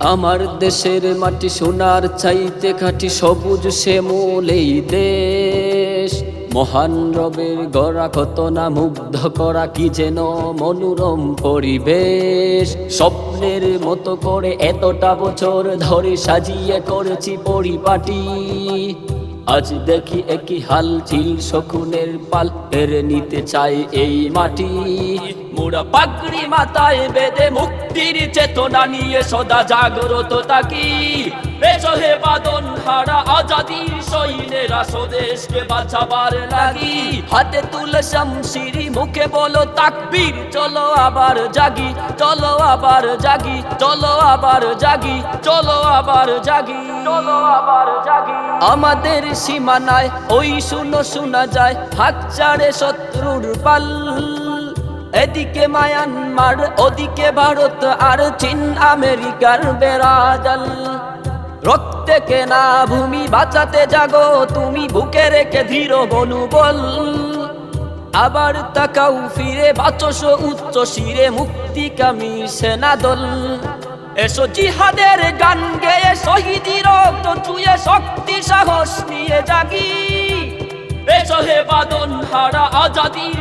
আমার দেশের মাটি সোনার চাইতে খাটি সবুজ সে মোলেই দেশ। মহান রবের গড়া কত না মুগ্ধ করা কি যেন মনোরম পরিবেশ? স্বপ্নের মতো করে এতটা বছর ধরে সাজিয়ে করেছি পরিপাটি। আজ দেখি একই হাল চিল শকুনের পাল। এর নিতে চাই এই মাটি। মোরা পাগড়ি মাথায় বেদে মুক্তির চেতনা নিয়ে সদা জাগ্রত থাকি। বেশ হে বাদন হারা আজাদির সৈন্যেরা স্বদেশকে বাঁচাবার লাগি। হাতে তুলে শামশিরি, মুখে বলো তাকবীর। চলো আবার জাগি, চলো আবার জাগি, চলো আবার জাগি, চলো আবার জাগি, চলো আবার জাগি। আমাদের সীমানায় ওই শুনো শোনা যায়, হাত শত্রুর পাল। এদিকে মায়ানমার, ওদিকে ভারত আর চীন, আমেরিকার বেড়াজাল। রক্তে কেনা ভূমি বাঁচাতে জাগো, তুমি বুকে রেখে ধীর বল। আবার তাকাও ফিরে, বাচস উচ্চ শিরে মুক্তিকামী সেনা দল। এসো জিহাদের গান গেয়ে, শহীদি রক্ত চুয়ে, শক্তি সাহস নিয়ে জাগি। এসো হে বাদন হারা আজাদির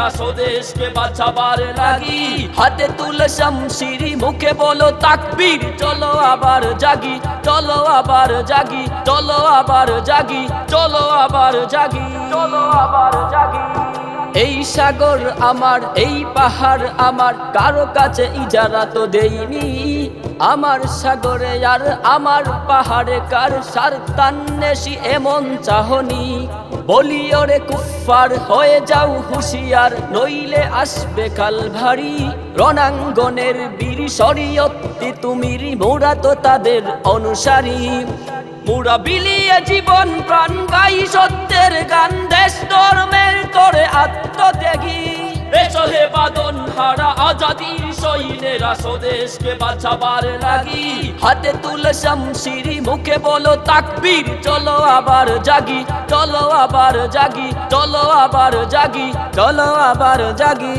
সৈন্যেরা স্বদেশকে বাঁচাবার লাগি। হাতে তুলে শামশিরি, মুখে বলো তাকবীর। চলো আবার জাগি, চলো আবার জাগি, চলো আবার জাগি, চলো আবার জাগি, চলো আবার জাগি। এই সাগর আমার, এই পাহাড় আমার, কারও কাছে ইজারা তো দেইনি। আমার সাগরে আর আমার পাহাড়ে কার সার তান্নেশি এমন চাহনি? বলি, ওরে কুফার হয়ে যাও হুশিয়ার, নইলে আসবে কাল ভারী। রণাঙ্গনের বীর শরীয়ত্তি তুমির, মোরা তো তাদের অনুসারী। মুরা বিলিয়ে জীবন প্রাণ গাই সত্যের গান, দেশ ধর্মের করে আত্মত্যাগী। হে বাদন হারা আজাদির সৈন্যেরা স্বদেশকে বাঁচাবার লাগি। হাতে তুলে শামশিরি মুখে বলো তাকবীর চলো আবার জাগি চলো আবার জাগি চলো আবার জাগি চলো আবার জাগি।